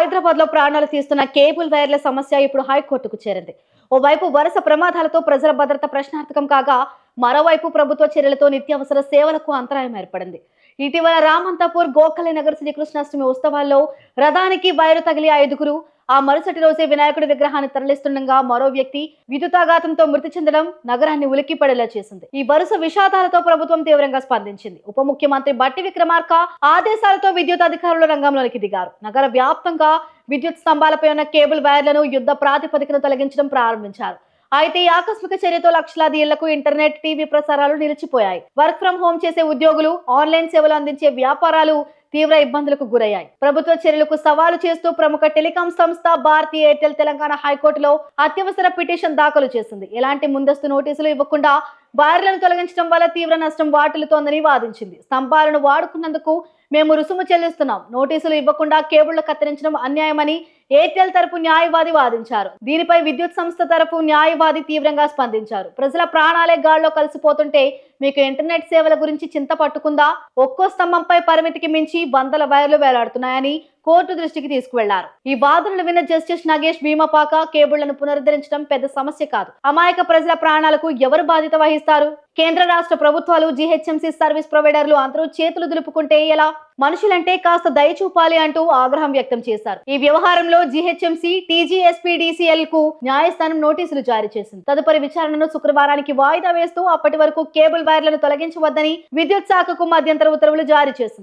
హైదరాబాద్లో ప్రాణాలు తీస్తున్న కేబుల్ వైర్ల సమస్య ఇప్పుడు హైకోర్టుకు చేరింది. ఓవైపు వరుస ప్రమాదాలతో ప్రజల భద్రత ప్రశ్నార్థకం కాగా మరోవైపు ప్రభుత్వ చర్యలతో నిత్యావసర సేవలకు అంతరాయం ఏర్పడింది. ఇటీవల రామంతాపూర్ గోఖలే నగర్ శ్రీకృష్ణాష్టమి ఉత్సవాల్లో రథానికి వైరు తగిలి ఐదుగురు ఆ మరుసటి రోజే వినాయకుడి విగ్రహాన్ని తరలిస్తుండగా మరో వ్యక్తి విద్యుతాఘాతంతో మృతి చెందడం నగరాన్ని ఉలిక్కిపడేలా చేసింది. ఈ వరుస విషాదాలతో ప్రభుత్వం తీవ్రంగా స్పందించింది. ఉప ముఖ్యమంత్రి బట్టి విక్రమార్క ఆదేశాలతో విద్యుత్ అధికారులు రంగంలోకి దిగారు. నగర వ్యాప్తంగా విద్యుత్ స్తంభాలపై ఉన్న కేబుల్ వైర్లను యుద్ధ ప్రాతిపదికన తొలగించడం ప్రారంభించారు. అయితే ఈ ఆకస్మిక చర్యతో లక్షలాది ఇళ్ళకు ఇంటర్నెట్ టీవీ ప్రసారాలు నిలిచిపోయాయి. వర్క్ ఫ్రం హోం చేసే ఉద్యోగులు ఆన్లైన్ సేవలు అందించే వ్యాపారాలు తీవ్ర ఇబ్బందులకు గురయ్యాయి. ప్రభుత్వ చర్యలకు సవాలు చేస్తూ ప్రముఖ టెలికాం సంస్థ భారతీ ఎయిర్టెల్ తెలంగాణ హైకోర్టులో అత్యవసర పిటిషన్ దాఖలు చేసింది. ఎలాంటి ముందస్తు నోటీసులు ఇవ్వకుండా వైర్లను తొలగించడం వల్ల తీవ్ర నష్టం వాటిల్లుతోందని వాదించింది. స్తంభాలను వాడుకున్నందుకు మేము రుసుము చెల్లిస్తున్నాం. నోటీసులు ఇవ్వకుండా కేబుళ్ళు కత్తిరించడం అన్యాయమని ఎయిర్టెల్ తరపు న్యాయవాది వాదించారు. దీనిపై విద్యుత్ సంస్థ తరపు న్యాయవాది తీవ్రంగా స్పందించారు. ప్రజల ప్రాణాలే గాల్లో కలిసిపోతుంటే మీకు ఇంటర్నెట్ సేవల గురించి చింత పట్టుకుందా? ఒక్కో స్తంభంపై పరిమితికి మించి వందల వైర్లు వేలాడుతున్నాయని కోర్టు దృష్టికి తీసుకువెళ్ళారు. ఈ వాదనలు విన్న జస్టిస్ నగేష్ భీమపాక కేబుళ్ళను పునరుద్ధరించడం పెద్ద సమస్య కాదు. అమాయక ప్రజల ప్రాణాలకు ఎవరు బాధ్యత వహిస్తారు? కేంద్ర రాష్ట్ర ప్రభుత్వాలు జీహెచ్ఎంసీ సర్వీస్ ప్రొవైడర్లు అందరూ చేతులు దులుపుకుంటే ఎలా? మనుషులంటే కాస్త దయ చూపాలి అంటూ ఆగ్రహం వ్యక్తం చేశారు. ఈ వ్యవహారంలో జీహెచ్ఎంసీ టీజీఎస్పీడీసీఎల్కు న్యాయస్థానం నోటీసులు జారీ చేసింది. తదుపరి విచారణను శుక్రవారానికి వాయిదా వేస్తూ అప్పటి వరకు కేబుల్ వైర్లను తొలగించవద్దని విద్యుత్ శాఖకు మధ్యంతర ఉత్తర్వులు జారీ చేసింది.